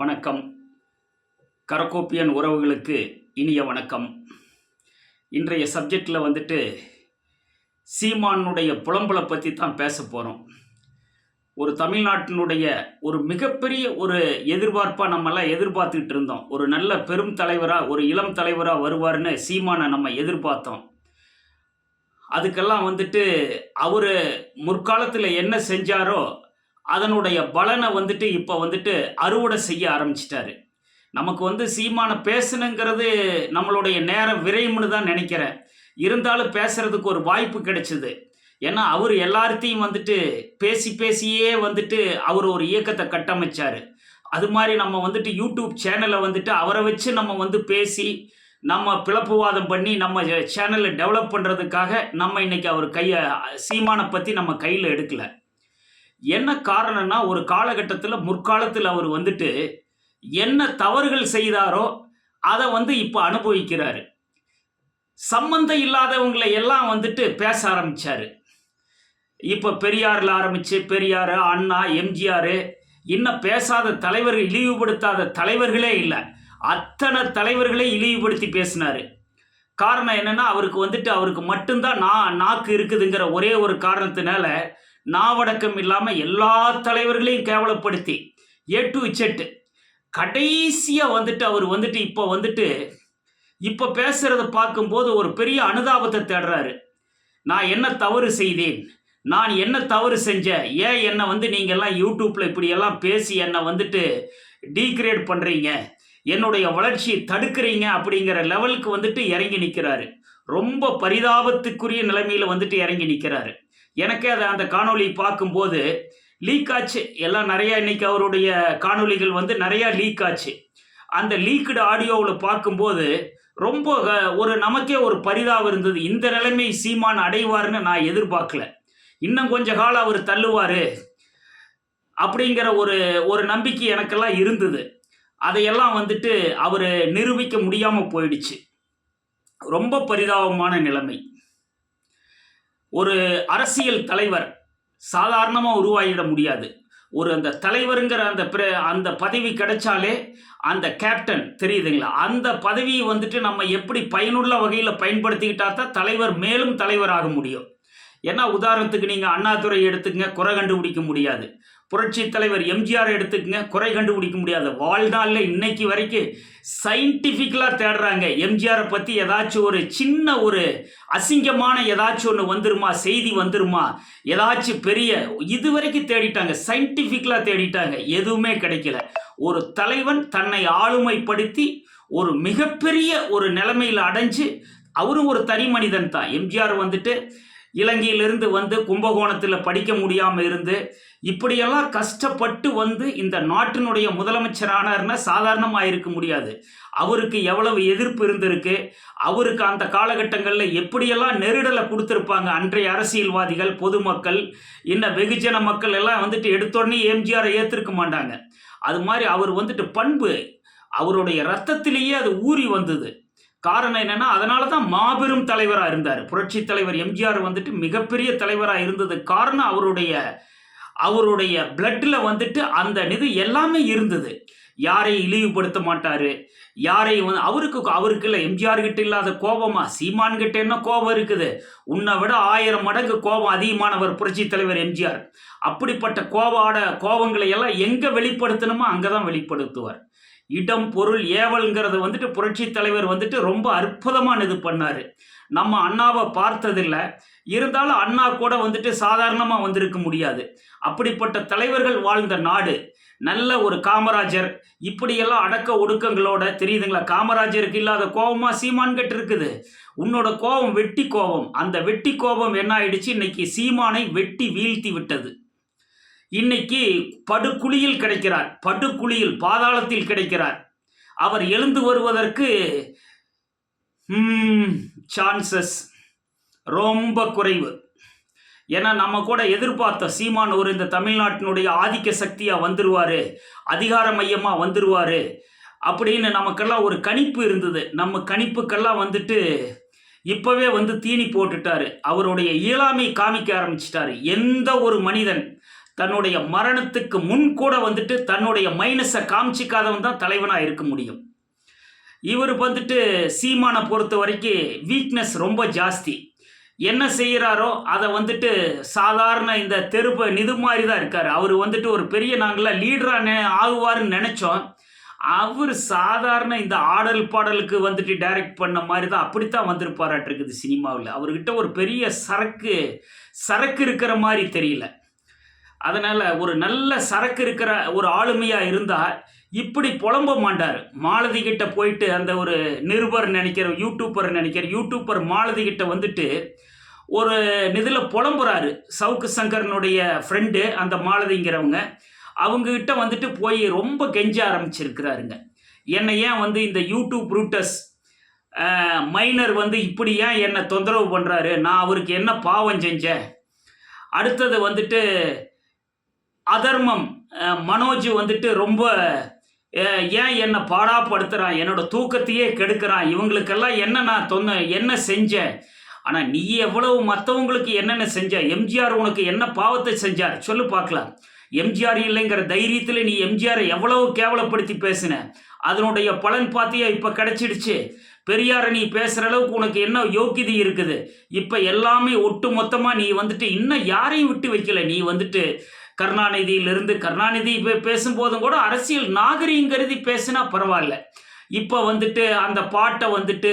வணக்கம். கரக்கோப்பியன் உறவுகளுக்கு இனிய வணக்கம். இன்றைய சப்ஜெக்டில் வந்துட்டு சீமானுடைய புலம்பலை பற்றி தான் பேச போகிறோம் ஒரு தமிழ்நாட்டினுடைய ஒரு மிகப்பெரிய ஒரு எதிர்பார்ப்பாக நம்மெல்லாம் எதிர்பார்த்துக்கிட்டு இருந்தோம். ஒரு நல்ல பெரும் தலைவராக ஒரு இளம் தலைவராக வருவார்னு சீமானை நம்ம எதிர்பார்த்தோம். அதுக்கெல்லாம் வந்துட்டு அவர் முற்காலத்தில் என்ன செஞ்சாரோ அதனுடைய பலனை வந்துட்டு இப்போ வந்துட்டு அறுவடை செய்ய ஆரம்பிச்சிட்டாரு. நமக்கு வந்து சீமான பேசணுங்கிறது நம்மளுடைய நேரம் விரையும்னு தான் நினைக்கிறேன். இருந்தாலும் பேசுறதுக்கு ஒரு வாய்ப்பு கிடைச்சிது. ஏன்னா அவர் எல்லார்த்தையும் வந்துட்டு பேசி பேசியே வந்துட்டு அவர் ஒரு இயக்கத்தை கட்டமைச்சார். அது மாதிரி நம்ம வந்துட்டு யூடியூப் சேனலை வந்துட்டு அவரை வச்சு நம்ம வந்து பேசி நம்ம பிளப்புவாதம் பண்ணி நம்ம சேனலை டெவலப் பண்ணுறதுக்காக நம்ம இன்னைக்கு அவர் கையை சீமானை பற்றி நம்ம கையில் எடுக்கலை. என்ன காரணம்னா ஒரு காலகட்டத்தில் முற்காலத்தில் அவர் வந்துட்டு என்ன தவறுகள் செய்தாரோ அதை வந்து இப்போ அனுபவிக்கிறாரு. சம்பந்தம் இல்லாதவங்களை எல்லாம் வந்துட்டு பேச ஆரம்பித்தார் இப்போ பெரியாரில் ஆரம்பித்து பெரியார் அண்ணா எம்ஜிஆர் இன்னும் பேசாத தலைவர்கள் இழிவுபடுத்தாத தலைவர்களே இல்லை. அத்தனை தலைவர்களே இழிவுபடுத்தி பேசினார். காரணம் என்னன்னா அவருக்கு வந்துட்டு அவருக்கு மட்டும்தான் நான் நாக்கு இருக்குதுங்கிற ஒரே ஒரு காரணத்தினால நாவடக்கம் இல்லாமல் எல்லா தலைவர்களையும் கேவலப்படுத்தி ஏ டு இச்செட்டு கடைசியாக வந்துட்டு அவர் வந்துட்டு இப்போ வந்துட்டு இப்போ பேசுகிறத பார்க்கும்போது ஒரு பெரிய அனுதாபத்தை தேடுறாரு. நான் என்ன தவறு செய்தேன்? நான் என்ன தவறு செஞ்சேன் ஏன் என்னை வந்து நீங்கள்லாம் யூடியூப்பில் இப்படியெல்லாம் பேசி என்னை வந்துட்டு டீக்ரேட் பண்ணுறீங்க என்னுடைய வளர்ச்சியை தடுக்கிறீங்க அப்படிங்கிற லெவலுக்கு வந்துட்டு இறங்கி நிற்கிறாரு ரொம்ப பரிதாபத்துக்குரிய நிலைமையில் வந்துட்டு இறங்கி நிற்கிறாரு எனக்கே அதை அந்த காணொளி பார்க்கும்போது லீக் ஆச்சு. எல்லாம் நிறையா இன்னைக்கு அவருடைய காணொளிகள் வந்து நிறையா லீக் ஆச்சு. அந்த லீக்குடு ஆடியோவில் பார்க்கும்போது ரொம்ப ஒரு நமக்கே ஒரு பரிதாபம் இருந்தது. இந்த நிலைமை சீமான் அடைவார்னு நான் எதிர்பார்க்கல. இன்னும் கொஞ்ச காலம் அவர் தள்ளுவார் அப்படிங்கிற ஒரு ஒரு நம்பிக்கை எனக்கெல்லாம் இருந்தது. அதையெல்லாம் வந்துட்டு அவர் நிரூபிக்க முடியாமல் போயிடுச்சு. ரொம்ப பரிதாபமான நிலைமை. ஒரு அரசியல் தலைவர் சாதாரணமாக உருவாகிட முடியாது. ஒரு அந்த தலைவருங்கிற அந்த பிர- அந்த பதவி கிடைச்சாலே அந்த கேப்டன் தெரியுதுங்களா? அந்த பதவியை வந்துட்டு நம்ம எப்படி பயனுள்ள வகையில் பயன்படுத்திக்கிட்டா தான் தலைவர் மேலும் தலைவராக முடியும். ஏன்னா உதாரணத்துக்கு நீங்கள் அண்ணாதுரை எடுத்துக்கங்க குறை கண்டுபிடிக்க முடியாது. புரட்சி தலைவர் எம்ஜிஆர் எடுத்துக்கங்க. குறை கண்டுபிடிக்க முடியாது. வாழ்நாளில் இன்னைக்கு வரைக்கும் சயின்டிஃபிக்கலாக தேடுறாங்க. எம்ஜிஆரை பற்றி ஏதாச்சும் ஒரு சின்ன ஒரு அசிங்கமான ஏதாச்சும் ஒன்று வந்துருமா? செய்தி வந்துருமா? ஏதாச்சும் பெரிய இது வரைக்கும் தேடிட்டாங்க. சயின்டிஃபிக்கலாக தேடிட்டாங்க. எதுவுமே கிடைக்கல. ஒரு தலைவன் தன்னை ஆளுமைப்படுத்தி ஒரு மிகப்பெரிய ஒரு நிலைமையில் அடைஞ்சு அவரும் ஒரு தனி மனிதன் தான் எம்ஜிஆர் வந்துட்டு இலங்கையிலிருந்து வந்து கும்பகோணத்தில் படிக்க முடியாமல் இருந்து இப்படியெல்லாம் கஷ்டப்பட்டு வந்து இந்த நாட்டினுடைய முதலமைச்சரானார்னா சாதாரணமாக இருக்க முடியாது. அவருக்கு எவ்வளவு எதிர்ப்பு இருந்திருக்கு அவருக்கு அந்த காலகட்டங்களில் எப்படியெல்லாம் நெருடலை கொடுத்துருப்பாங்க அன்றைய அரசியல்வாதிகள் பொதுமக்கள் இன்னும் வெகுஜன மக்கள் எல்லாம் வந்துட்டு எடுத்தோடனே எம்ஜிஆரை ஏற்றிருக்க மாட்டாங்க. அது மாதிரி அவர் வந்துட்டு பண்பு அவருடைய ரத்தத்திலேயே அது ஊறி வந்தது. காரணம் என்னன்னா அதனால தான் மாபெரும் தலைவராக இருந்தார். புரட்சி தலைவர் எம்ஜிஆர் வந்துட்டு மிகப்பெரிய தலைவராக இருந்தது காரணம் அவருடைய அவருடைய பிளட்டில் வந்துட்டு அந்த நிதி எல்லாமே இருந்தது. யாரையும் இழிவுபடுத்த மாட்டார்? யாரையும் வந்து அவருக்கு அவருக்கு இல்லை எம்ஜிஆர் கிட்ட இல்லாத கோபமா? சீமான் கிட்ட என்ன கோபம் இருக்குது? உன்னை விட ஆயிரம் மடங்கு கோபம் அதிகமானவர் புரட்சி தலைவர் எம்ஜிஆர். அப்படிப்பட்ட கோபாட கோபங்களை எல்லாம் எங்கே வெளிப்படுத்தணுமோ அங்கே தான் வெளிப்படுத்துவார். இடம் பொருள் ஏவல்ங்கிறத வந்துட்டு புரட்சி தலைவர் வந்துட்டு ரொம்ப அற்புதமான இது பண்ணார். நம்ம அண்ணாவை பார்த்ததில்லை. இருந்தாலும் அண்ணா கூட வந்துட்டு சாதாரணமாக வந்திருக்க முடியாது. அப்படிப்பட்ட தலைவர்கள் வாழ்ந்த நாடு. நல்ல ஒரு காமராஜர். இப்படியெல்லாம் அடக்க ஒடுக்கங்களோட தெரியுதுங்களா? காமராஜருக்கு இல்லாத கோபமாக சீமான்கிட்ட இருக்குது. உன்னோட கோபம் வெட்டி கோபம். அந்த வெட்டி கோபம் என்ன ஆயிடுச்சு? இன்னைக்கு சீமானை வெட்டி வீழ்த்தி விட்டது. இன்னைக்கு படுகுழியில் கிடைக்கிறார். படுகுழியில் பாதாளத்தில் கிடைக்கிறார். அவர் எழுந்து வருவதற்கு சான்சஸ் ரொம்ப குறைவு. ஏன்னா நம்ம கூட எதிர்பார்த்த சீமான் ஒரு இந்த தமிழ்நாட்டினுடைய ஆதிக்க சக்தியாக வந்துருவார் அதிகார மையமாக வந்துருவார் அப்படின்னு நமக்கெல்லாம் ஒரு கணிப்பு இருந்தது. நம்ம கணிப்புக்கெல்லாம் வந்துட்டு இப்போவே வந்து தீனி போட்டுட்டாரு. அவருடைய இயலாமை காமிக்க ஆரம்பிச்சிட்டாரு. எந்த ஒரு மனிதன் தன்னுடைய மரணத்துக்கு முன் கூட வந்துட்டு தன்னுடைய மைனஸை காமிச்சிக்காதவன் தான் தலைவனாக இருக்க முடியும். இவர் வந்துட்டு சீமானை பொறுத்த வரைக்கும் வீக்னஸ் ரொம்ப ஜாஸ்தி. என்ன செய்கிறாரோ அதை வந்துட்டு சாதாரண இந்த தெருப்பு நிது மாதிரி தான் இருக்கார். அவர் வந்துட்டு ஒரு பெரிய நாங்களாம் லீடராக நெ ஆகுவாருன்னு நினச்சோம். அவர் சாதாரண இந்த ஆடல் பாடலுக்கு வந்துட்டு டைரக்ட் பண்ண மாதிரி தான் அப்படித்தான் வந்திருப்பாராட்டிருக்குது சினிமாவில். அவர்கிட்ட ஒரு பெரிய சரக்கு சரக்கு இருக்கிற மாதிரி தெரியல. அதனால் ஒரு நல்ல சரக்கு இருக்கிற ஒரு ஆளுமையாக இருந்தால் இப்படி புலம்ப மாட்டார். மாலதி கிட்ட போயிட்டு அந்த ஒரு நிருபர் நினைக்கிற யூடியூப்பர் நினைக்கிற யூடியூப்பர் மாலதி கிட்ட வந்துட்டு ஒரு இதில் புலம்புறாரு. சவுக்கு சங்கரனுடைய ஃப்ரெண்டு அந்த மாலதிங்கிறவங்க. அவங்கக்கிட்ட வந்துட்டு போய் ரொம்ப கெஞ்ச ஆரம்பிச்சிருக்கிறாருங்க. என்னை ஏன் வந்து இந்த யூடியூப் ரூட்டஸ் மைனர் வந்து இப்படி ஏன் என்னை தொந்தரவு பண்ணுறாரு நான் அவருக்கு என்ன பாவம் செஞ்சேன்? அடுத்தது வந்துட்டு அதர்மம் மனோஜ் வந்துட்டு ரொம்ப ஏன் என்னை பாடாப்படுத்துகிறான் என்னோட தூக்கத்தையே கெடுக்கிறான் இவங்களுக்கெல்லாம் என்ன நான் தொன்ன என்ன செஞ்சேன்? ஆனால் நீ எவ்வளவு மற்றவங்களுக்கு என்னென்ன செஞ்ச எம்ஜிஆர் உனக்கு என்ன பாவத்தை செஞ்சார்? சொல்லு பார்க்கலாம். எம்ஜிஆர் இல்லைங்கிற தைரியத்தில் நீ எம்ஜிஆரை எவ்வளவு கேவலப்படுத்தி பேசின? அதனுடைய பலன் பார்த்தியா இப்போ கிடச்சிடுச்சு? பெரியாரை நீ பேசுகிற அளவுக்கு உனக்கு என்ன யோக்கியதை இருக்குது? இப்போ எல்லாமே ஒட்டு மொத்தமாக நீ வந்துட்டு இன்னும் யாரையும் விட்டு வைக்கல. நீ வந்துட்டு கருணாநிதியிலிருந்து கருணாநிதி இப்போ பேசும்போதும் கூட அரசியல் நாகரீகம் கருதி பேசினா பரவாயில்ல. இப்போ வந்துட்டு அந்த பாட்டை வந்துட்டு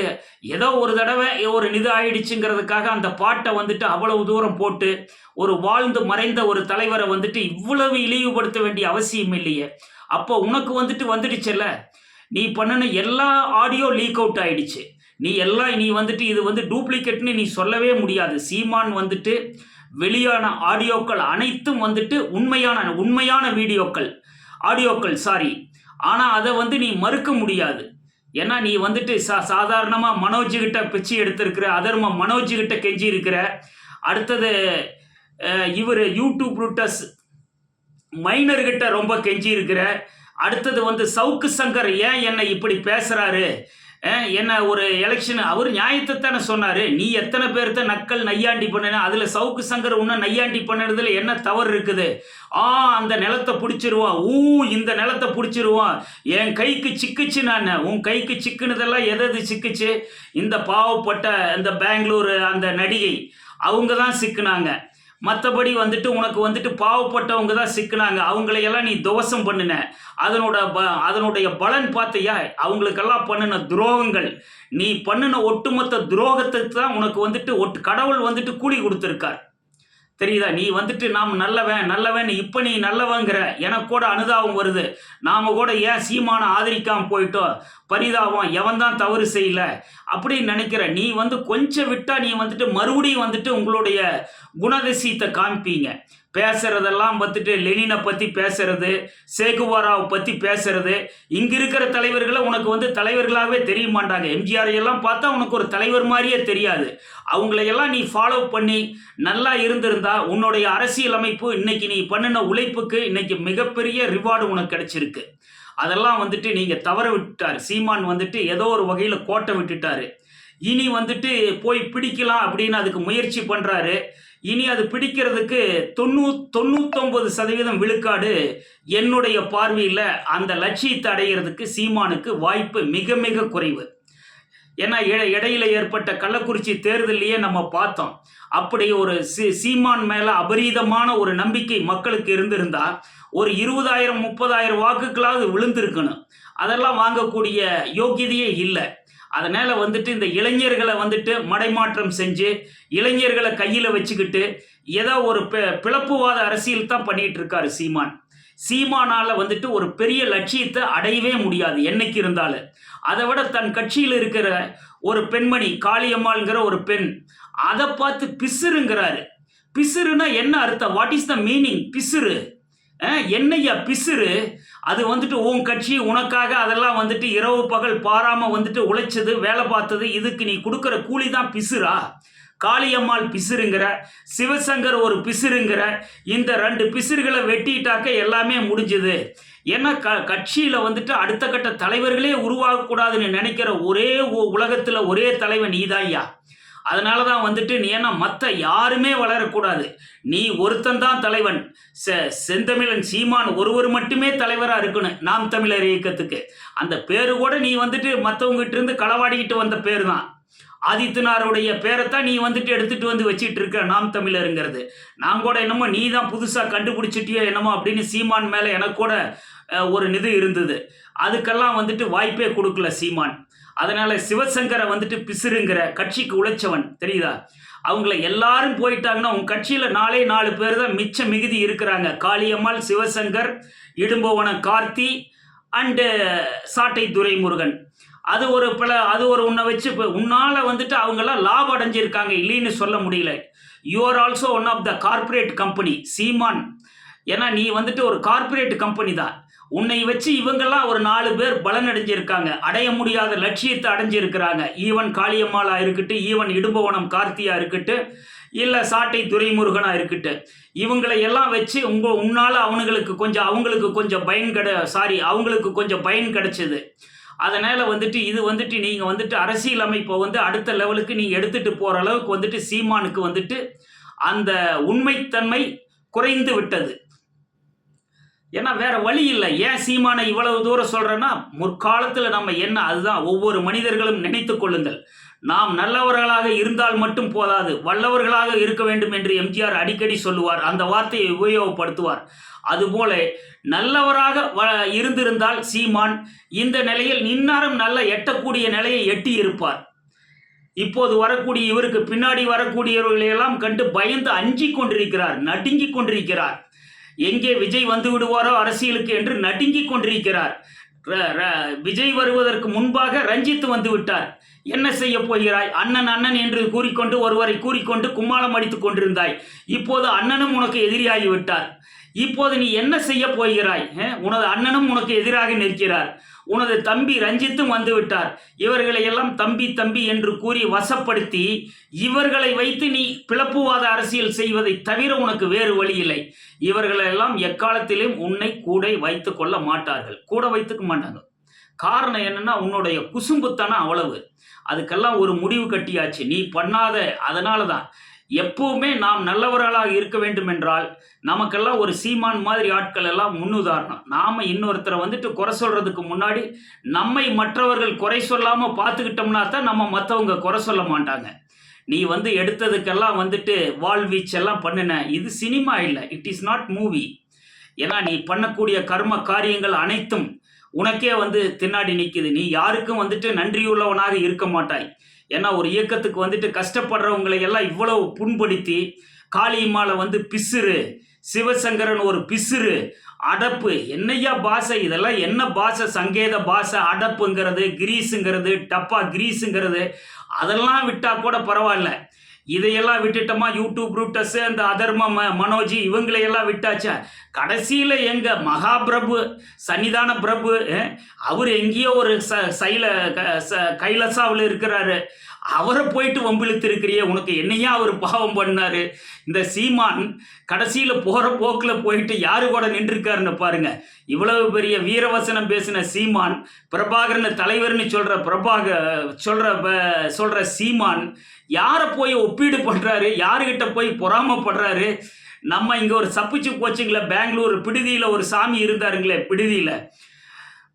ஏதோ ஒரு தடவை ஒரு இது ஆயிடுச்சுங்கிறதுக்காக அந்த பாட்டை வந்துட்டு அவ்வளவு தூரம் போட்டு ஒரு வாழ்ந்து மறைந்த ஒரு தலைவரை வந்துட்டு இவ்வளவு இழிவுபடுத்த வேண்டிய அவசியம் இல்லையே. அப்போ உனக்கு வந்துட்டு வந்துடுச்சுல்ல? நீ பண்ணின எல்லா ஆடியோ லீக் அவுட் ஆயிடுச்சு. நீ எல்லாம் நீ வந்துட்டு இது வந்து டூப்ளிகேட்னு நீ சொல்லவே முடியாது. சீமான் வந்துட்டு வெளியான ஆடியோக்கள் அனைத்தும் வந்துட்டு உண்மையான உண்மையான வீடியோக்கள். ஆடியோக்கள் சாரி ஆனால் அதை வந்து நீ மறுக்க முடியாது. ஏன்னா நீ வந்துட்டு சா சாதாரணமாக மனோஜ்கிட்ட பிச்சு எடுத்திருக்கிற அதர்ம மனோஜ்கிட்ட கெஞ்சி இருக்கிற. அடுத்தது இவர் யூடியூப் ரூட்டஸ் மைனர்கிட்ட ரொம்ப கெஞ்சி இருக்கிற. அடுத்தது வந்து சவுக்கு சங்கர் ஏன் என்னை இப்படி பேசுகிறாரு என்ன ஒரு எலெக்ஷன் அவர் நியாயத்தை தானே சொன்னார். நீ எத்தனை பேர்த்த நக்கல் நையாண்டி பண்ணின? அதில் சவுக்கு சங்கர் இன்னும் நையாண்டி பண்ணுறதுல என்ன தவறு இருக்குது? ஆ அந்த நிலத்தை பிடிச்சிருவான் ஊ இந்த நிலத்தை பிடிச்சிருவான் என் கைக்கு சிக்குச்சு நான். உன் கைக்கு சிக்குனதெல்லாம் எதது சிக்குச்சு? இந்த பாவப்பட்ட இந்த பெங்களூர் அந்த நடிகை அவங்க தான் சிக்குனாங்க. மற்றபடி வந்துட்டு உனக்கு வந்துட்டு பாவப்பட்டவங்க தான் சிக்கினாங்க. அவங்களையெல்லாம் நீ துவசம் பண்ணின. அதனோட ப அதனுடைய பலன் பார்த்தியா? அவங்களுக்கெல்லாம் பண்ணின துரோகங்கள். நீ பண்ணின ஒட்டுமொத்த துரோகத்துக்கு தான் உனக்கு வந்துட்டு ஒட்டு கடவுள் வந்துட்டு கூலி கொடுத்துருக்கார். தெரியுதா? நீ வந்துட்டு நாம் நல்லவன் நல்லவன் இப்போ நீ நல்லவங்கிற எனக்கு கூட அனுதாபம் வருது. நாம் கூட ஏன் சீமான ஆதரிக்காமல் போயிட்டோம்? பரிதாபம் எவன் தான் தவறு செய்யல? அப்படின்னு நினைக்கிற நீ வந்து கொஞ்சம் விட்டால் நீ வந்துட்டு மறுபடியும் வந்துட்டு உங்களுடைய குணதசியத்தை காமிப்பீங்க. பேசுறதெல்லாம் வந்துட்டு லெனினை பற்றி பேசுறது சேகுவாராவை பற்றி பேசுறது. இங்கே இருக்கிற தலைவர்களை உனக்கு வந்து தலைவர்களாகவே தெரிய மாட்டாங்க. எம்ஜிஆர் எல்லாம் பார்த்தா உனக்கு ஒரு தலைவர் மாதிரியே தெரியாது. அவங்களையெல்லாம் நீ ஃபாலோ பண்ணி நல்லா இருந்திருந்தா உன்னுடைய அரசியலமைப்பு இன்னைக்கு நீ பண்ணின உழைப்புக்கு இன்னைக்கு மிகப்பெரிய ரிவார்டு உனக்கு கிடைச்சிருக்கு. அதெல்லாம் வந்துட்டு நீங்கள் தவற விட்டார் சீமான் வந்துட்டு ஏதோ ஒரு வகையில் கோட்டை விட்டுட்டாரு. இனி வந்துட்டு போய் பிடிக்கலாம் அப்படின்னு அதுக்கு முயற்சி பண்ணுறாரு இனி அது பிடிக்கிறதுக்கு தொண்ணூ தொண்ணூத்தொம்பது சதவீதம் விழுக்காடு என்னுடைய பார்வையில் அந்த லட்சியத்தை அடைகிறதுக்கு சீமானுக்கு வாய்ப்பு மிக மிக குறைவு. ஏன்னா இட- இடையில ஏற்பட்ட கள்ளக்குறிச்சி தேர்தலையே நம்ம பார்த்தோம். அப்படி ஒரு சி சீமான் மேலே அபரீதமான ஒரு நம்பிக்கை மக்களுக்கு இருந்திருந்தா ஒரு இருபதாயிரம் முப்பதாயிரம் வாக்குகளாவது விழுந்திருக்கணும். அதெல்லாம் வாங்கக்கூடிய யோக்கியதையே இல்லை. அதனால் வந்துட்டு இந்த இளைஞர்களை வந்துட்டு மடைமாற்றம் செஞ்சு இளைஞர்களை கையில் வச்சுக்கிட்டு ஏதோ ஒரு பி பிளப்புவாத அரசியல் தான் பண்ணிகிட்டு இருக்காரு சீமான். சீமானால் வந்துட்டு ஒரு பெரிய லட்சியத்தை அடையவே முடியாது என்னைக்கு இருந்தாலும். அதை விட தன் கட்சியில் இருக்கிற ஒரு பெண்மணி காளியம்மாள்ங்கிற ஒரு பெண் அதை பார்த்து பிசுறுங்கிறாரு. பிசுறுனா என்ன அர்த்தம்? வாட் இஸ் த மீனிங் பிசுறு. என்னையா என்னய்யா பிசுறு? அது வந்துட்டு உன் கட்சி உனக்காக அதெல்லாம் வந்துட்டு இரவு பகல் பாராமல் வந்துட்டு உழைச்சது வேலை பார்த்தது இதுக்கு நீ கொடுக்குற கூலி தான் பிசுறா? காளியம்மாள் பிசுறுங்கிற சிவசங்கர் ஒரு பிசுறுங்கிற இந்த ரெண்டு பிசுறுகளை வெட்டிட்டாக்க எல்லாமே முடிஞ்சுது. ஏன்னா க கட்சியில் வந்துட்டு அடுத்த கட்ட தலைவர்களே உருவாகக்கூடாதுன்னு நினைக்கிற ஒரே உலகத்தில் ஒரே தலைவன் நீதாய்யா? அதனால தான் வந்துட்டு நீ என்ன மற்ற யாருமே வளரக்கூடாது. நீ ஒருத்தன் தான் தலைவன். செ செந்தமிழன் சீமான் ஒருவர் மட்டுமே தலைவராக இருக்கணும் நாம் தமிழர் இயக்கத்துக்கு. அந்த பேரு கூட நீ வந்துட்டு மற்றவங்ககிட்ட இருந்து களவாடிக்கிட்டு வந்த பேர் தான் ஆதித்தனாருடைய பேரைத்தான் நீ வந்துட்டு எடுத்துட்டு வந்து வச்சிட்டு இருக்க நாம் தமிழருங்கிறது. நான் கூட என்னமோ நீ தான் புதுசாக கண்டுபிடிச்சிட்டியோ என்னமோ அப்படின்னு சீமான் மேலே எனக்கு கூட ஒரு இது இருந்தது. அதுக்கெல்லாம் வந்துட்டு வாய்ப்பே கொடுக்கல சீமான். அதனால சிவசங்கரை வந்துட்டு பிசுறுங்கிற கட்சிக்கு உழைச்சவன் தெரியுதா? அவங்கள எல்லாரும் போயிட்டாங்கன்னா உங்க கட்சியில் நாலே நாலு பேர் தான் மிச்ச மிகுதி இருக்கிறாங்க. காளியம்மாள் சிவசங்கர் இடும்பவன கார்த்தி அண்டு சாட்டை துரைமுருகன். அது ஒரு பல அது ஒரு உன்னை வச்சு இப்போ உன்னால் வந்துட்டு அவங்கெல்லாம் லாபம் அடைஞ்சிருக்காங்க. இல்லைன்னு சொல்ல முடியல. You are also one of the corporate company Seeman. ஏன்னா நீ வந்துட்டு ஒரு கார்பரேட் கம்பெனி தான். உன்னை வச்சு இவங்கெல்லாம் ஒரு நாலு பேர் பலன் அடைஞ்சிருக்காங்க அடைய முடியாத லட்சியத்தை அடைஞ்சிருக்கிறாங்க. ஈவன் காளியம்மாளா இருக்கட்டும் ஈவன் இடும்பவனம் கார்த்தியா இருக்கட்டும் இல்லை சாட்டை துரைமுருகனா இருக்கட்டும். இவங்களை எல்லாம் வச்சு உங்க உன்னால் அவனுங்களுக்கு கொஞ்சம் அவங்களுக்கு கொஞ்சம் பயன் கிட சாரி அவங்களுக்கு கொஞ்சம் பயன் கிடைச்சது. அதனால் வந்துட்டு இது வந்துட்டு நீங்கள் வந்துட்டு அரசியலமைப்பை வந்து அடுத்த லெவலுக்கு நீங்கள் எடுத்துகிட்டு போகிற அளவுக்கு வந்துட்டு சீமானுக்கு வந்துட்டு அந்த உண்மைத்தன்மை குறைந்து விட்டது. ஏன்னா வேற வழி இல்லை. ஏன் சீமானை இவ்வளவு தூரம் சொல்றேன்னா முற்காலத்தில் நம்ம என்ன அதுதான் ஒவ்வொரு மனிதர்களும் நினைத்து கொள்ளுங்கள். நாம் நல்லவர்களாக இருந்தால் மட்டும் போதாது வல்லவர்களாக இருக்க வேண்டும் என்று எம்ஜிஆர் அடிக்கடி சொல்லுவார் அந்த வார்த்தையை உபயோகப்படுத்துவார். அதுபோல நல்லவராக வ இருந்திருந்தால் சீமான் இந்த நிலையில் இன்னாரம் நல்ல எட்டக்கூடிய நிலையை எட்டி இருப்பார். இப்போது வரக்கூடிய இவருக்கு பின்னாடி வரக்கூடியவர்களையெல்லாம் கண்டு பயந்து அஞ்சிக் கொண்டிருக்கிறார் நடுங்கிக் கொண்டிருக்கிறார். எங்கே விஜய் வந்து விடுவாரோ அரசியலுக்கு என்று நடுங்கிக் கொண்டிருக்கிறார். ர- ர- விஜய் வருவதற்கு முன்பாக ரஞ்சித் வந்து விட்டார். என்ன செய்ய போகிறாய்? அண்ணன் அண்ணன் என்று கூறிக்கொண்டு ஒருவரை கூறிக்கொண்டு கும்மாளம் அடித்துக் கொண்டிருந்தாய். இப்போது அண்ணனும் உனக்கு எதிரியாகி விட்டார். இப்போது நீ என்ன செய்ய போகிறாய்? உனது அண்ணனும் உனக்கு எதிராக நிற்கிறார். உனது தம்பி ரஞ்சித்தும் வந்துவிட்டார். இவர்களை எல்லாம் தம்பி தம்பி என்று கூறி வசப்படுத்தி இவர்களை வைத்து நீ பிளப்புவாத அரசியல் செய்வதை தவிர உனக்கு வேறு வழி இல்லை இவர்களெல்லாம் எக்காலத்திலும் உன்னை கூட வைத்து கொள்ள மாட்டார்கள். கூட வைத்துக்க மாட்டாங்க. காரணம் என்னன்னா உன்னுடைய குசும்புத்தனம் அவ்வளவு. அதுக்கெல்லாம் ஒரு முடிவு கட்டியாச்சு. நீ பண்ணாத அதனால தான் எப்பவுமே நாம் நல்லவர்களாக இருக்க வேண்டும் என்றால் நமக்கெல்லாம் ஒரு சீமான் மாதிரி ஆட்கள் எல்லாம் முன்னுதாரணம். நாம இன்னொருத்தரை வந்துட்டு குறை சொல்கிறதுக்கு முன்னாடி நம்மை மற்றவர்கள் குறை சொல்லாமல் பார்த்துக்கிட்டோம்னா தான் நம்ம மற்றவங்க குறை சொல்ல மாட்டாங்க. நீ வந்து எடுத்ததுக்கெல்லாம் வந்துட்டு வால் வீச் எல்லாம் பண்ணின. இது சினிமா இல்லை. இட் இஸ் நாட் மூவி ஏன்னா நீ பண்ணக்கூடிய கர்ம காரியங்கள் அனைத்தும் உனக்கே வந்து தின்னாடி நிற்குது நீ யாருக்கும் வந்துட்டு நன்றியுள்ளவனாக இருக்க மாட்டாய். ஏன்னா ஒரு இயக்கத்துக்கு வந்துட்டு கஷ்டப்படுறவங்களை எல்லாம் இவ்வளவு புண்படுத்தி காளியம்மாளை வந்து பிசுறு சிவசங்கரன் ஒரு பிசுறு அடப்பு என்னையா பாஷை? இதெல்லாம் என்ன பாஷை? சங்கேத பாஷை அடப்புங்கிறது கிரீஸுங்கிறது டப்பா கிரீஸுங்கிறது அதெல்லாம் விட்டால் கூட பரவாயில்ல. இதையெல்லாம் விட்டுட்டோமா? யூடியூப் ரூட்டஸ் அந்த அதர்ம ம மனோஜி இவங்களையெல்லாம் விட்டாச்சா? கடைசியில் எங்கள் மகாபிரபு சன்னிதான பிரபு அவர் எங்கேயோ ஒரு ச சைல க- ச- கைலசாவில் இருக்கிறாரு. அவரை போயிட்டு வம்பிழுத்திருக்கிறியே உனக்கு என்னையா அவர் பாவம் பண்ணாரு? இந்த சீமான் கடைசியில் போகிற போக்கில் போயிட்டு யாரு கூட நின்றுருக்காருன்னு பாருங்க. இவ்வளவு பெரிய வீரவசனம் பேசின சீமான் பிரபாகரன் தலைவர்னு சொல்கிற பிரபாக சொல்கிற ப- சீமான் யாரை போய் ஒப்பீடு பண்ணுறாரு யாருக்கிட்ட போய் பொறாமப்படுறாரு? நம்ம இங்கே ஒரு சப்பிச்சு போச்சுங்களே பெங்களூர் பிடுதியில் ஒரு சாமி இருந்தாருங்களே பிடுதியில்.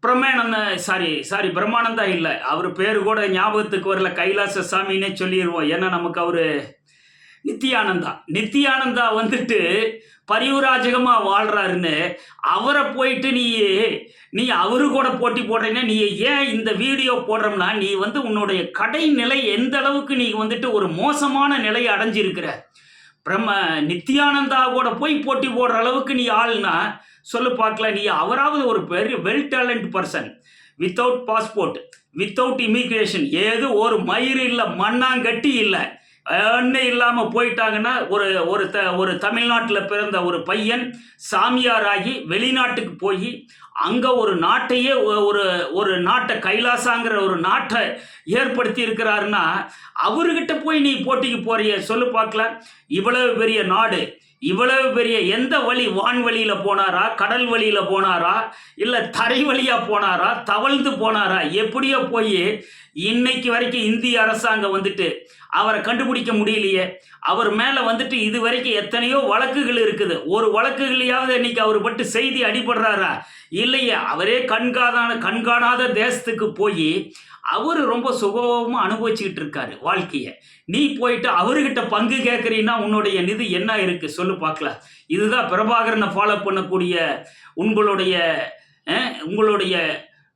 பிரம்மேனந்த சாரி சாரி பிரம்மானந்தா இல்லை. அவர் பேர் கூட ஞாபகத்துக்கு வரல. கைலாச சாமின்னே சொல்லிடுவோம் ஏன்னா நமக்கு அவர் நித்தியானந்தா. நித்தியானந்தா வந்துட்டு பரிவுராஜகமாக வாழ்கிறாருன்னு அவரை போயிட்டு நீ நீ அவரு கூட போட்டி போடுறீங்கன்னா நீ ஏன் இந்த வீடியோ போடுறோம்னா நீ வந்து உன்னுடைய கடை நிலை எந்த அளவுக்கு நீ வந்துட்டு ஒரு மோசமான நிலையை அடைஞ்சிருக்கிற? பிரம்ம நித்தியானந்தா கூட போய் போட்டி போடுற அளவுக்கு நீ ஆள்னா சொல்லு பார்க்கலாம். நீ அவராவது ஒரு பெரிய well talent person without passport without immigration ஏது ஒரு மயிர் இல்லை மண்ணாங்கட்டி இல்லை. ஒன்றும் இல்லாமல் போயிட்டாங்கன்னா ஒரு ஒரு த ஒரு தமிழ்நாட்டில் பிறந்த ஒரு பையன் சாமியாராகி வெளிநாட்டுக்கு போய் அங்கே ஒரு நாட்டையே ஒரு ஒரு நாட்டை கைலாசாங்கிற ஒரு நாட்டை ஏற்படுத்தி இருக்கிறாருன்னா அவர்கிட்ட போய் நீ போட்டிக்கு போறிய. சொல்லு பார்க்கல இவ்வளவு பெரிய நாடு. இவ்வளவு பெரிய எந்த வழி வான்வழியில் போனாரா கடல் வழியில் போனாரா இல்லை தரை வழியாக போனாரா தவழ்ந்து போனாரா எப்படியோ போய் இன்னைக்கு வரைக்கும் இந்திய அரசாங்கம் வந்துட்டு அவரை கண்டுபிடிக்க முடியலையே. அவர் மேலே வந்துட்டு இது வரைக்கும் எத்தனையோ வழக்குகள் இருக்குது. ஒரு வழக்குகளையாவது இன்னைக்கு அவர் பட்டு செய்தி அடிபடுறாரா? இல்லையே. அவரே கண்காணாத கண்காணாத தேசத்துக்கு போய் அவர் ரொம்ப சுகமாக அனுபவிச்சுக்கிட்டு இருக்காரு வாழ்க்கையை. நீ போயிட்டு அவர்கிட்ட பங்கு கேட்குறீன்னா உன்னுடைய நிதி என்ன இருக்குது சொல்லு பார்க்கலாம். இதுதான் பிரபாகரனை ஃபாலோ பண்ணக்கூடிய உங்களுடைய உங்களுடைய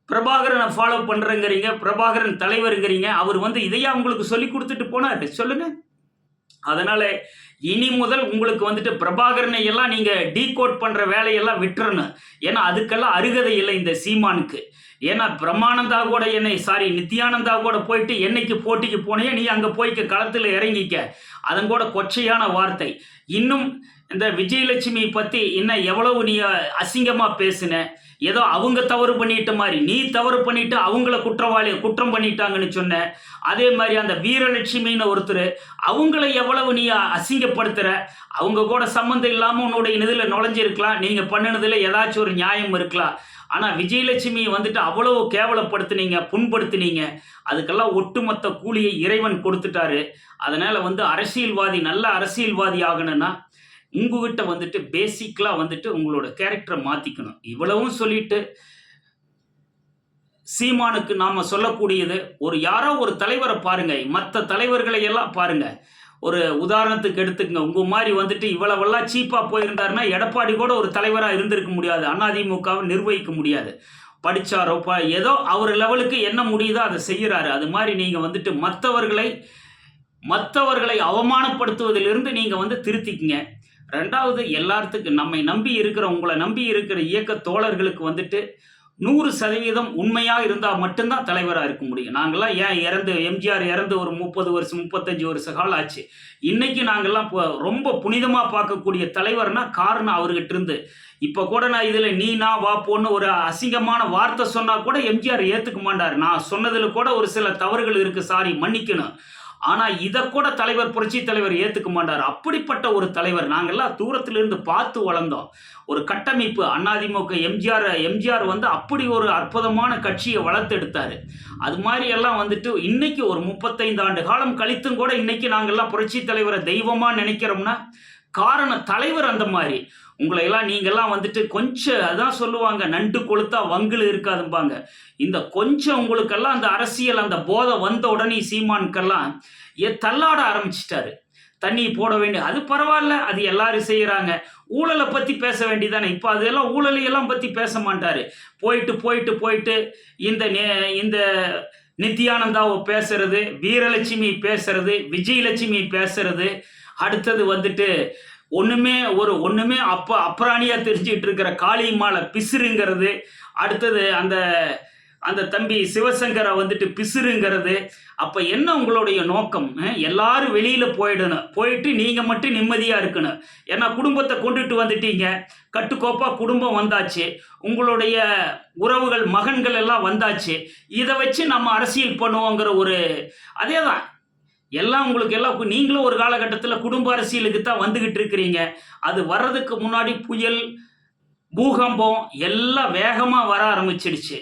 பிரபாகரனை ஃபாலோ பண்ணுறங்கிறீங்க பிரபாகரன் தலைவருங்கிறீங்க அவர் வந்து இதையா உங்களுக்கு சொல்லி கொடுத்துட்டு போனார்? சொல்லுங்க. அதனால் இனி முதல் உங்களுக்கு வந்துட்டு பிரபாகரனை எல்லாம் நீங்க டீகோட் பண்ணுற வேலையெல்லாம் விட்டுறணும். ஏன்னா அதுக்கெல்லாம் அருகதை இல்லை இந்த சீமானுக்கு. ஏன்னா பிரம்மானந்தா கூட என்னை சாரி நித்யானந்தா கூட போயிட்டு என்னைக்கு போட்டிக்கு போனே நீ அங்கே போய்க்க களத்தில் இறங்கிக்க. அதன் கூட கொச்சையான வார்த்தை. இன்னும் இந்த விஜயலட்சுமி பற்றி இன்னும் எவ்வளவு நீ அசிங்கமாக பேசின? ஏதோ அவங்க தவறு பண்ணிட்ட மாதிரி நீ தவறு பண்ணிட்டு அவங்கள குற்றவாளி குற்றம் பண்ணிட்டாங்கன்னு சொன்ன அதே மாதிரி அந்த வீரலட்சுமின்னு ஒருத்தர் அவங்கள எவ்வளவு நீ அசிங்கப்படுத்துற? அவங்க கூட சம்மந்தம் இல்லாமல் உன்னுடைய இதில் நுழைஞ்சிருக்கலாம். நீங்கள் பண்ணினதில் ஏதாச்சும் ஒரு நியாயம் இருக்கலாம். ஆனால் விஜயலட்சுமி வந்துட்டு அவ்வளவு கேவலப்படுத்துனீங்க புண்படுத்தினீங்க. அதுக்கெல்லாம் ஒட்டுமொத்த கூலியை இறைவன் கொடுத்துட்டாரு. அதனால் வந்து அரசியல்வாதி நல்ல அரசியல்வாதி ஆகணும்னா உங்ககிட்ட வந்துட்டு பேசிக்கலாக வந்துட்டு உங்களோட கேரக்டரை மாற்றிக்கணும் இவ்வளவும் சொல்லிட்டு சீமானுக்கு நாம் சொல்லக்கூடியது ஒரு யாரோ ஒரு தலைவரை பாருங்கள் மற்ற தலைவர்களை எல்லாம் பாருங்க. ஒரு உதாரணத்துக்கு எடுத்துக்கங்க உங்கள் மாதிரி வந்துட்டு இவ்வளவெல்லாம் சீப்பாக போயிருந்தாருன்னா எடப்பாடி கூட ஒரு தலைவராக இருந்திருக்க முடியாது அதிமுகவை நிர்வகிக்க முடியாது. படித்தாரோ ப ஏதோ அவர் லெவலுக்கு என்ன முடியுதோ அதை செய்கிறாரு அது மாதிரி நீங்கள் வந்துட்டு மற்றவர்களை மற்றவர்களை அவமானப்படுத்துவதிலிருந்து நீங்கள் வந்து திருத்திக்கங்க. ரெண்டாவது எல்லாத்துக்கு நம்மை நம்பி இருக்கிற உங்களை நம்பி இருக்கிற இயக்க தோழர்களுக்கு வந்துட்டு நூறு சதவீதம் உண்மையாக இருந்தால் மட்டும்தான் தலைவராக இருக்க முடியும். நாங்கள்லாம் ஏன் இறந்து எம்ஜிஆர் இறந்து ஒரு முப்பது வருஷம் முப்பத்தஞ்சு வருஷ காலம் ஆச்சு. இன்னைக்கு நாங்கள்லாம் இப்போ ரொம்ப புனிதமாக பார்க்கக்கூடிய தலைவர்னா காரணம் அவர்கிட்ட இருந்து. இப்போ கூட நான் இதில் நீ நான் வா போன்னு ஒரு அசிங்கமான வார்த்தை சொன்னால் கூட எம்ஜிஆர் ஏற்றுக்க மாட்டார். நான் சொன்னதில் கூட ஒரு சில தவறுகள் இருக்குது சாரி மன்னிக்கணும். ஆனால் இதை கூட தலைவர் புரட்சி தலைவர் ஏற்றுக்க மாட்டார் அப்படிப்பட்ட ஒரு தலைவர் நாங்கள்லாம் தூரத்திலிருந்து பார்த்து வளர்ந்தோம். ஒரு கட்டமைப்பு அதிமுக எம்ஜிஆர் எம்ஜிஆர் வந்து அப்படி ஒரு அற்புதமான கட்சியை வளர்த்தெடுத்தார். அது மாதிரி எல்லாம் வந்துட்டு இன்னைக்கு ஒரு முப்பத்தைந்து ஆண்டு காலம் கழித்தும் கூட இன்னைக்கு நாங்கள்லாம் புரட்சி தலைவரை தெய்வமாக நினைக்கிறோம்னா காரணம் தலைவர் அந்த மாதிரி. உங்களை எல்லாம் நீங்கெல்லாம் வந்துட்டு கொஞ்சம் அதான் சொல்லுவாங்க நண்டு கொளுத்தா வங்குல இருக்காதும்பாங்க. இந்த கொஞ்சம் உங்களுக்கெல்லாம் அந்த அரசியல் அந்த போதை வந்த உடனே சீமானுக்கெல்லாம் ஏ தள்ளாட ஆரம்பிச்சிட்டாரு. தண்ணி போட வேண்டிய அது பரவாயில்ல அது எல்லாரும் செய்கிறாங்க ஊழலை பற்றி பேச வேண்டியதானே இப்போ அதெல்லாம் ஊழலையெல்லாம் பற்றி பேச மாட்டார். போயிட்டு போயிட்டு போயிட்டு இந்த நே- இந்த நித்யானந்தாவை பேசுறது வீரலட்சுமி பேசுறது விஜயலட்சுமி பேசுறது அடுத்தது வந்துட்டு ஒன்றுமே ஒரு ஒன்றுமே அப்ப அப்ராணியாக தெரிஞ்சுக்கிட்டு இருக்கிற காளியம்மாளை பிசுறுங்கிறது அடுத்தது அந்த அந்த தம்பி சிவசங்கரை வந்துட்டு பிசுறுங்கிறது அப்போ என்ன உங்களுடைய நோக்கம்? எல்லாரும் வெளியில் போயிடணும். போயிட்டு நீங்கள் மட்டும் நிம்மதியாக இருக்கணும். ஏன்னா குடும்பத்தை கொண்டுட்டு வந்துட்டீங்க. கட்டுக்கோப்பாக குடும்பம் வந்தாச்சு. உங்களுடைய உறவுகள் மகன்கள் எல்லாம் வந்தாச்சு. இதை வச்சு நம்ம அரசியல் பண்ணுவோங்கிற ஒரு அதே தான் எல்லாம் உங்களுக்கு எல்லாம் நீங்களும் ஒரு காலகட்டத்தில் குடும்ப அரசியலுக்கு தான் வந்துகிட்டு இருக்கிறீங்க. அது வர்றதுக்கு முன்னாடி புயல் பூகம்பம் எல்லாம் வேகமாக வர ஆரம்பிச்சிடுச்சு.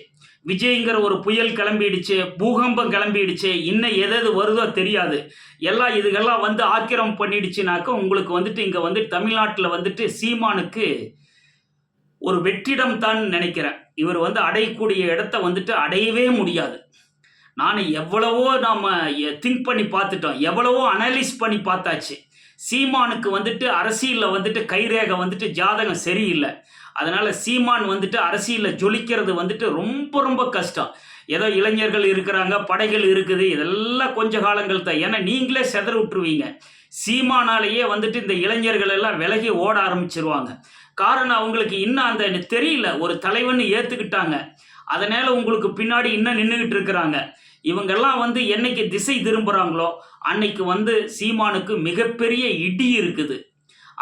விஜய்ங்கிற ஒரு புயல் கிளம்பிடுச்சு பூகம்பம் கிளம்பிடுச்சு. இன்னும் எது எது வருதோ தெரியாது. எல்லாம் இதுக்கெல்லாம் வந்து ஆக்கிரமம் பண்ணிடுச்சுனாக்க உங்களுக்கு வந்துட்டு இங்கே வந்து தமிழ்நாட்டில் வந்துட்டு சீமானுக்கு ஒரு வெற்றிடம் தான் நினைக்கிறேன். இவர் வந்து அடையக்கூடிய இடத்த வந்துட்டு அடையவே முடியாது. நான் எவ்வளவோ நாம் திங்க் பண்ணி பார்த்துட்டோம். எவ்வளவோ அனலைஸ் பண்ணி பார்த்தாச்சு. சீமானுக்கு வந்துட்டு அரசியலில் வந்துட்டு கைரேகை வந்துட்டு ஜாதகம் சரியில்லை. அதனால் சீமான் வந்துட்டு அரசியலில் ஜொலிக்கிறது வந்துட்டு ரொம்ப ரொம்ப கஷ்டம். ஏதோ இளைஞர்கள் இருக்கிறாங்க படைகள் இருக்குது. இதெல்லாம் கொஞ்ச காலங்கள் தான். ஏன்னா நீங்களே செதற விட்டுருவீங்க. சீமானாலேயே வந்துட்டு இந்த இளைஞர்கள் எல்லாம் விலகி ஓட ஆரம்பிச்சிருவாங்க. காரணம் அவங்களுக்கு இன்னும் அந்த தெரியல. ஒரு தலைவன் ஏற்றுக்கிட்டாங்க அதனால உங்களுக்கு பின்னாடி இன்னும் நின்றுக்கிட்டு இருக்கிறாங்க. இவங்கெல்லாம் வந்து என்னைக்கு திசை திரும்புகிறாங்களோ அன்னைக்கு வந்து சீமானுக்கு மிகப்பெரிய இடி இருக்குது.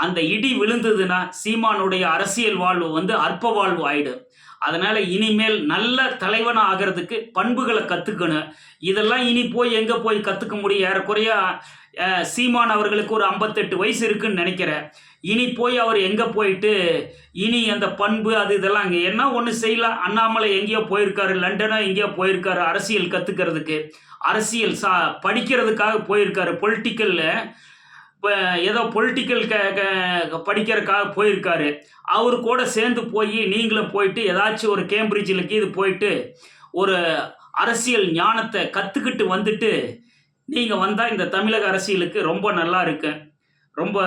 அந்த இடி விழுந்ததுன்னா சீமானுடைய அரசியல் வாழ்வு வந்து அற்ப வாழ்வு ஆயிடும். அதனால் இனிமேல் நல்ல தலைவனாக ஆகிறதுக்கு பண்புகளை கற்றுக்கணும் இதெல்லாம் இனி போய் எங்கே போய் கற்றுக்க முடியும்? ஏறக்குறைய சீமான் அவர்களுக்கு ஒரு ஐம்பத்தெட்டு வயசு இருக்குன்னு நினைக்கிறேன். இனி போய் அவர் எங்கே போயிட்டு இனி அந்த பண்பு அது இதெல்லாம் இங்கே என்ன ஒன்று செய்யலாம் அண்ணாமலை எங்கேயோ போயிருக்காரு லண்டனோ எங்கேயோ போயிருக்காரு அரசியல் கற்றுக்கிறதுக்கு அரசியல் சா படிக்கிறதுக்காக போயிருக்காரு பொலிட்டிக்கலில் இப்போ ஏதோ பொலிட்டிக்கல் க க படிக்கிறதுக்காக போயிருக்காரு. அவர் கூட சேர்ந்து போய் நீங்களும் போயிட்டு ஏதாச்சும் ஒரு கேம்பிரிட்ஜில் கீது போயிட்டு ஒரு அரசியல் ஞானத்தை கற்றுக்கிட்டு வந்துட்டு நீங்கள் வந்தால் இந்த தமிழக அரசியலுக்கு ரொம்ப நல்லா இருக்கு. ரொம்ப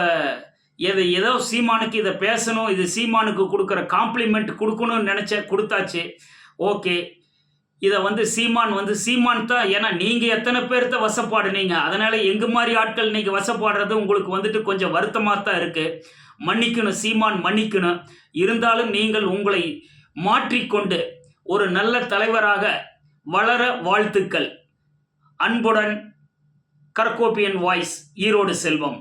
எதை ஏதோ சீமானுக்கு இதை பேசணும் இது சீமானுக்கு கொடுக்குற காம்ப்ளிமெண்ட் கொடுக்கணும்னு நினச்ச கொடுத்தாச்சு. ஓகே. இதை வந்து சீமான் வந்து சீமான் தான் ஏன்னா நீங்கள் எத்தனை பேர்த்த வசப்பாடுனீங்க? அதனால் எங்கள் மாதிரி ஆட்கள் நீங்கள் வசப்பாடுறது உங்களுக்கு வந்துட்டு கொஞ்சம் வருத்தமாக தான் இருக்குது மன்னிக்கணும் சீமான் மன்னிக்கணும். இருந்தாலும் நீங்கள் உங்களை மாற்றிக்கொண்டு ஒரு நல்ல தலைவராக வளர வாழ்த்துக்கள். அன்புடன் கர்கோப்பியன் வாய்ஸ் ஈரோடு செல்வம்.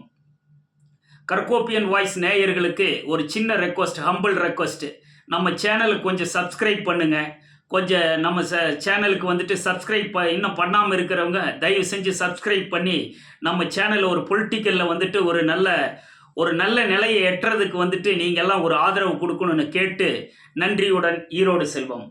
கர்கோப்பியன் வாய்ஸ் நேயர்களுக்கு ஒரு சின்ன ரெக்வஸ்ட் ஹம்பிள் ரெக்வஸ்ட் நம்ம சேனலுக்கு கொஞ்சம் சப்ஸ்கிரைப் பண்ணுங்க. கொஞ்சம் நம்ம ச சேனலுக்கு வந்துட்டு சப்ஸ்கிரைப் ப இன்னும் பண்ணாமல் இருக்கிறவங்க தயவு செஞ்சு சப்ஸ்கிரைப் பண்ணி நம்ம சேனலில் ஒரு பொலிட்டிக்கலில் வந்துட்டு ஒரு நல்ல ஒரு நல்ல நிலையை எட்டுறதுக்கு வந்துட்டு நீங்கள் எல்லாம் ஒரு ஆதரவு கொடுக்கணும்னு கேட்டு நன்றியுடன் ஈரோடு செல்வம்.